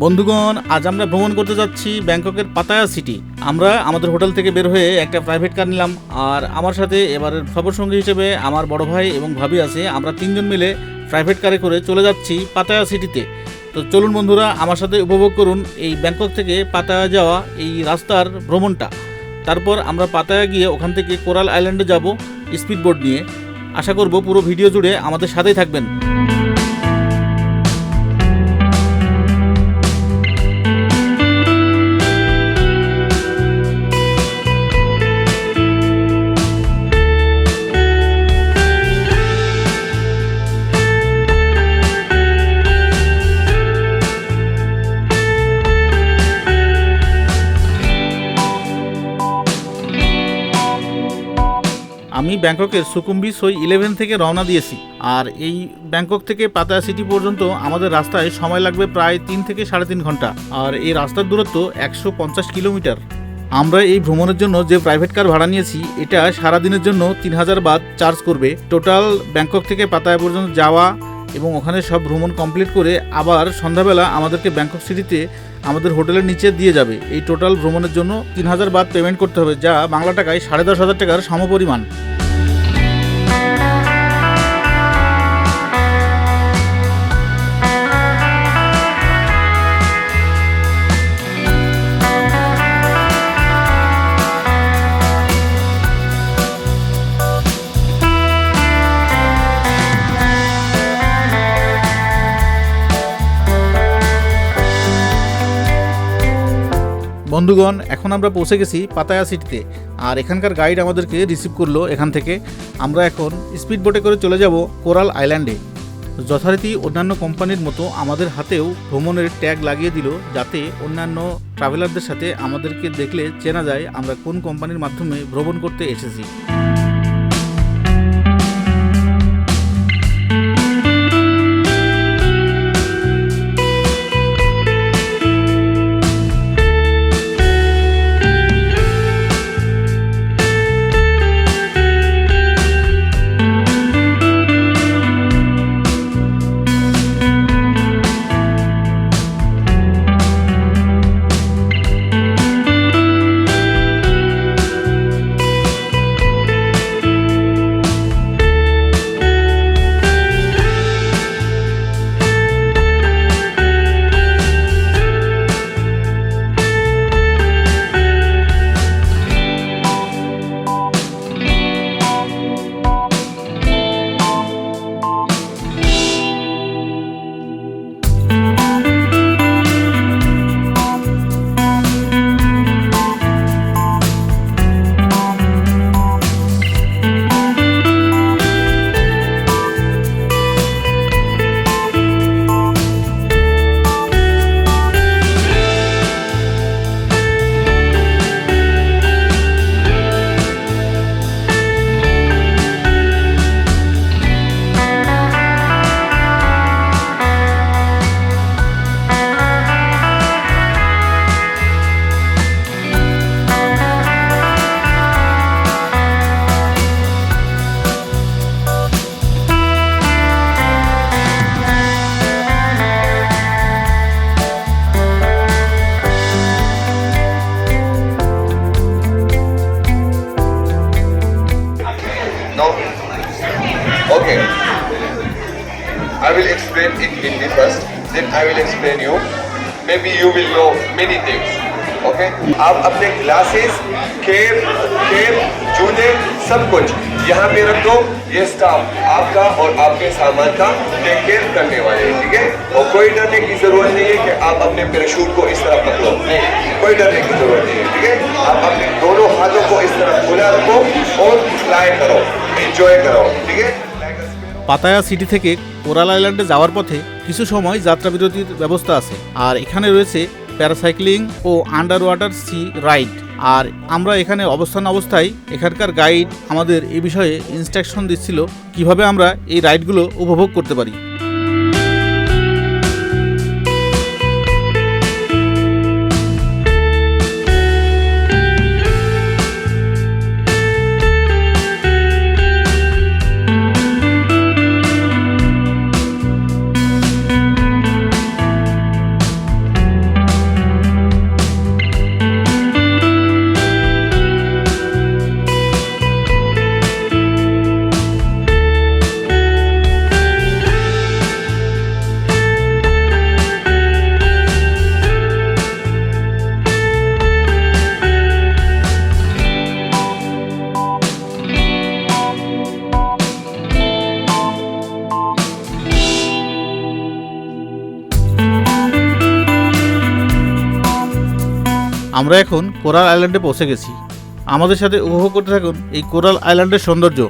বন্ধুগণ, আজ আমরা ভ্রমণ করতে যাচ্ছি ব্যাংককের পাতায়া সিটি। আমরা আমাদের হোটেল থেকে বের হয়ে একটা প্রাইভেট কার নিলাম। আর আমার সাথে এবারের সফরসঙ্গী হিসেবে আমার বড় ভাই এবং ভাবি আছে। আমরা তিনজন মিলে প্রাইভেট কারে করে চলে যাচ্ছি পাতায়া সিটিতে। তো চলুন বন্ধুরা, আমার সাথে উপভোগ করুন এই ব্যাংকক থেকে পাতায়া যাওয়া এই রাস্তার ভ্রমণটা। তারপর আমরা পাতায়া গিয়ে ওখান থেকে কোরাল আইল্যান্ডে যাব স্পিড বোট নিয়ে। আশা করব পুরো ভিডিও জুড়ে আমাদের সাথেই থাকবেন। আমি ব্যাংককের সুকুম্বি সই ইলেভেন থেকে রওনা দিয়েছি। আর এই ব্যাংকক থেকে পাতায়া সিটি পর্যন্ত আমাদের রাস্তায় সময় লাগবে প্রায় তিন থেকে সাড়ে তিন ঘণ্টা। আর এই রাস্তার দূরত্ব একশো পঞ্চাশ কিলোমিটার। আমরা এই ভ্রমণের জন্য যে প্রাইভেট কার ভাড়া নিয়েছি, এটা সারা দিনের জন্য তিন হাজার বাদ চার্জ করবে। টোটাল ব্যাংকক থেকে পাতায়া পর্যন্ত যাওয়া এবং ওখানে সব ভ্রমণ কমপ্লিট করে আবার সন্ধ্যাবেলা আমাদেরকে ব্যাংকক সিটিতে আমাদের হোটেলের নিচে দিয়ে যাবে। এই টোটাল ভ্রমণের জন্য তিন হাজার বাদ পেমেন্ট করতে হবে, যা বাংলা টাকায় সাড়ে দশ হাজার টাকার সমপরিমাণ। বন্ধুগণ, এখন আমরা পৌঁছে গেছি পাতায়া সিটিতে। আর এখানকার গাইড আমাদেরকে রিসিভ করল এখান থেকে। আমরা এখন স্পিড বোটে করে চলে যাব কোরাল আইল্যান্ডে যথারীতি অন্যান্য কোম্পানির মতো আমাদের হাতেও ভ্রমণের ট্যাগ লাগিয়ে দিল যাতে অন্যান্য ট্রাভেলারদের সাথে আমাদেরকে দেখলে চেনা যায় আমরা কোন কোম্পানির মাধ্যমে ভ্রমণ করতে এসেছি। Explain you. Maybe you will know many things. Okay? आप अपने ग्लासेस केप केप जूते, सब कुछ यहाँ पे रख दो ये स्टाफ आपका और आपके सामान का टेक केयर करने वाले हैं, ठीक है और कोई डरने की ज़रूरत नहीं है कि आप अपने पैराशूट को इस तरह पकड़ो नहीं, कोई डरने की ज़रूरत नहीं है, ठीक है आप अपने दोनों हाथों को इस तरह खुला रखो और फ्लाई करो एंजॉय करो, ठीक है পাতায়া সিটি থেকে কোরাল আইল্যান্ডে যাওয়ার পথে কিছু সময় যাত্রা বিরতির ব্যবস্থা আছে। আর এখানে রয়েছে প্যারাসাইক্লিং ও আন্ডার ওয়াটার সি রাইড। আর আমরা এখানে অবস্থান অবস্থায় এখানকার গাইড আমাদের এ বিষয়ে ইনস্ট্রাকশন দিচ্ছিল কীভাবে আমরা এই রাইডগুলো উপভোগ করতে পারি। আমরা এখন কোরাল আইল্যান্ডে পৌঁছে গেছি। আমাদের সাথে উপভোগ করতে থাকুন এই কোরাল আইল্যান্ডের সৌন্দর্য।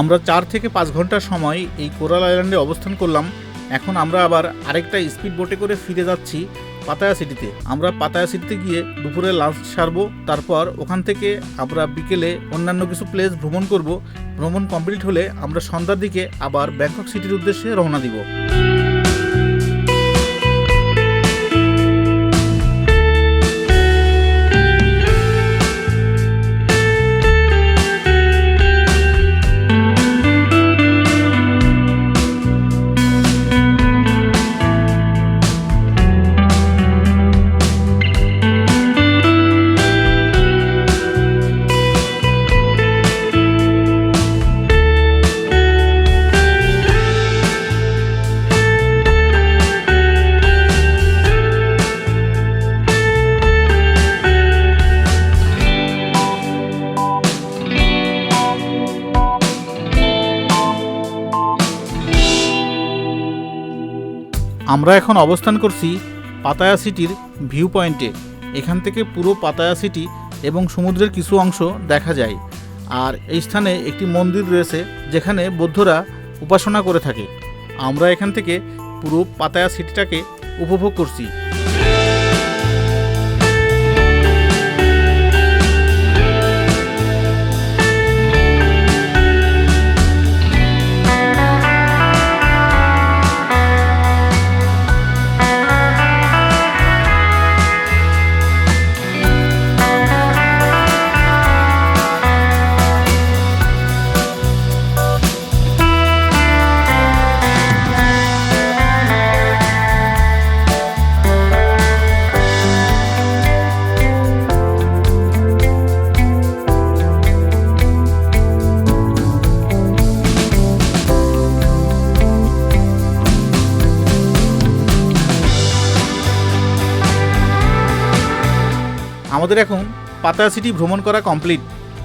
আমরা চার থেকে পাঁচ ঘণ্টার সময় এই কোরাল আইল্যান্ডে অবস্থান করলাম। এখন আমরা আবার আরেকটা স্পিড বোটে করে ফিরে যাচ্ছি পাতায়া সিটিতে। আমরা পাতায়া সিটিতে গিয়ে দুপুরে লাঞ্চ সারবো, তারপর ওখান থেকে আমরা বিকেলে অন্যান্য কিছু প্লেস ভ্রমণ করব। ভ্রমণ কমপ্লিট হলে আমরা সন্ধ্যার দিকে আবার ব্যাংকক সিটির উদ্দেশ্যে রওনা দিব। আমরা এখন অবস্থান করছি পাতায়া সিটির ভিউ পয়েন্টে। এখান থেকে পুরো পাতায়া সিটি এবং সমুদ্রের কিছু অংশ দেখা যায়। আর এই স্থানে একটি মন্দির রয়েছে যেখানে বৌদ্ধরা উপাসনা করে থাকে। আমরা এখান থেকে পুরো পাতায়া সিটিটাকে উপভোগ করছি। আমাদের এখন পাতায়া সিটি ভ্রমণ করা কমপ্লিট।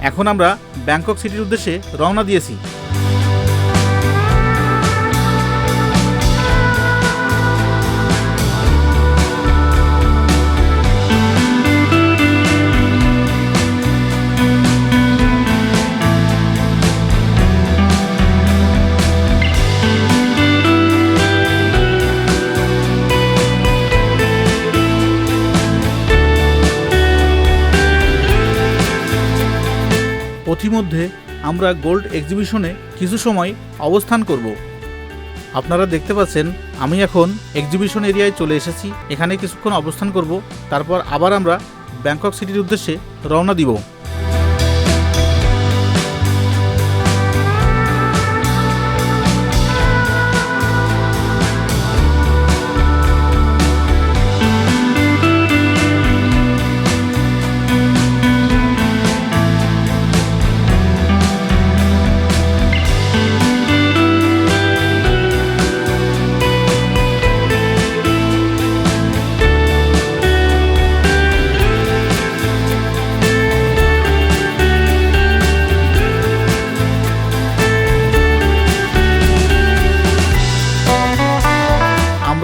এখন আমরা ব্যাংকক সিটির উদ্দেশ্যে রওনা দিয়েছি। পথিমধ্যে আমরা গোল্ড এক্সিবিশনে কিছু সময় অবস্থান করব। আপনারা দেখতে পাচ্ছেন, আমি এখন এক্সিবিশন এরিয়ায় চলে এসেছি। এখানে কিছুক্ষণ অবস্থান করব, তারপর আবার আমরা ব্যাংকক সিটির উদ্দেশ্যে রওনা দিব।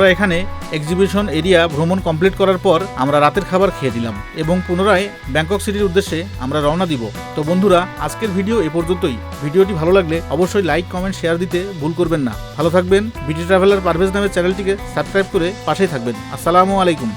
আমরা এখানে এক্সিবিশন এরিয়া ভ্রমণ কমপ্লিট করার পর আমরা রাতের খাবার খেয়ে দিলাম এবং পুনরায় ব্যাংকক সিটির উদ্দেশ্যে আমরা রওনা দিব। তো বন্ধুরা, আজকের ভিডিও এ পর্যন্তই। ভিডিওটি ভালো লাগলে অবশ্যই লাইক কমেন্ট শেয়ার দিতে ভুল করবেন না। ভালো থাকবেন। বিটি ট্রাভেলার পারভেজ নামের চ্যানেলটিকে সাবস্ক্রাইব করে পাশেই থাকবেন। আসসালামু আলাইকুম।